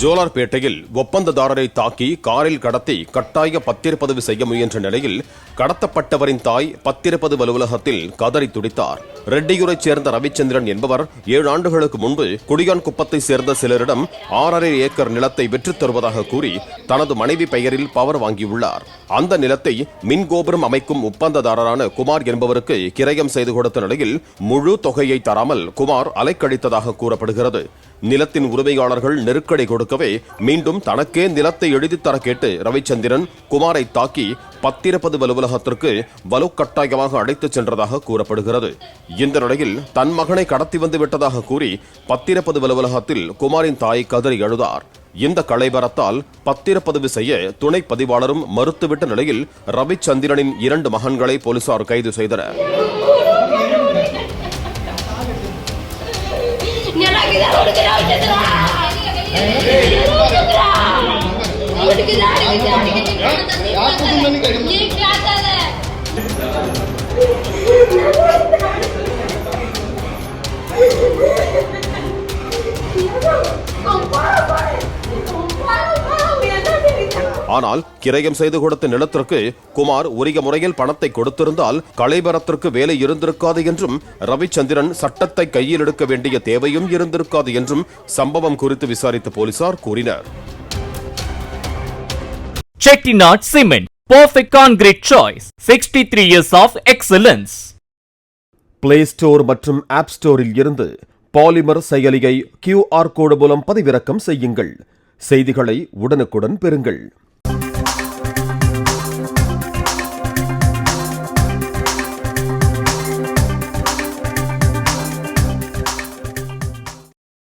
ஜோலார்பேட்டையில் ஒப்பந்ததாரரை தாக்கி காரில் கடத்தி கட்டாய பத்திரப்பதிவு செய்ய முயன்ற நிலையில் கடத்தப்பட்டவரின் தாய் பத்திரப்பதிவு அலுவலகத்தில் கதறி துடித்தார். ரெட்டியூரைச் சேர்ந்த ரவிச்சந்திரன் என்பவர் ஏழு ஆண்டுகளுக்கு முன்பு குடியான் குப்பத்தை சேர்ந்த சிலரிடம் ஆறரை ஏக்கர் நிலத்தை விற்றுத் தருவதாக கூறி தனது மனைவி பெயரில் பவர் வாங்கியுள்ளார். அந்த நிலத்தை மின் கோபுரம் அமைக்கும் ஒப்பந்ததாரரான குமார் என்பவருக்கு கிரயம் செய்து கொடுத்த நிலையில் முழு தொகையை தராமல் குமார் அலைக்கழித்ததாக கூறப்படுகிறது. நிலத்தின் உரிமையாளர்கள் நெருக்கடி கொடுக்கவே மீண்டும் தனக்கே நிலத்தை எழுதித் தர கேட்டு ரவிச்சந்திரன் குமாரை தாக்கி பத்திரப்பதிவு அலுவலகத்திற்கு வலுக்கட்டாயமாக அழைத்துச் சென்றதாக கூறப்படுகிறது. இந்த நிலையில் தன் மகனை கடத்தி வந்து விட்டதாக கூறி பத்திரப்பதிவு அலுவலகத்தில் குமாரின் தாய் கதறி எழுதார். இந்த கலைபரத்தால் பத்திரப்பதிவு செய்ய துணை பதிவாளரும் மறுத்துவிட்ட நிலையில் ரவிச்சந்திரனின் இரண்டு மகன்களை போலீசார் கைது செய்தனர். எனக்கு தான் கொடுக்குறா விட்டுதுடா நீ காட்டாத ஆனால் கிரயம் செய்து கொடுத்த நிலத்திற்கு குமார் உரிய முறையில் பணத்தை கொடுத்திருந்தால் களைபரத்திற்கு வேலை இருந்திருக்காது என்றும் ரவிச்சந்திரன் சட்டத்தை கையில் எடுக்க வேண்டிய தேவையும் இருந்திருக்காது என்றும் சம்பவம் குறித்து விசாரித்த போலீசார் கூறினர் Chettinad Cement, perfect concrete choice. 63 years of excellence. Play Store மற்றும் ஆப் ஸ்டோரில் இருந்து பாலிமர் செயலியை கியூஆர் கோடு மூலம் பதிவிறக்கம் செய்யுங்கள் செய்திகளை உடனுக்குடன் பெறுங்கள்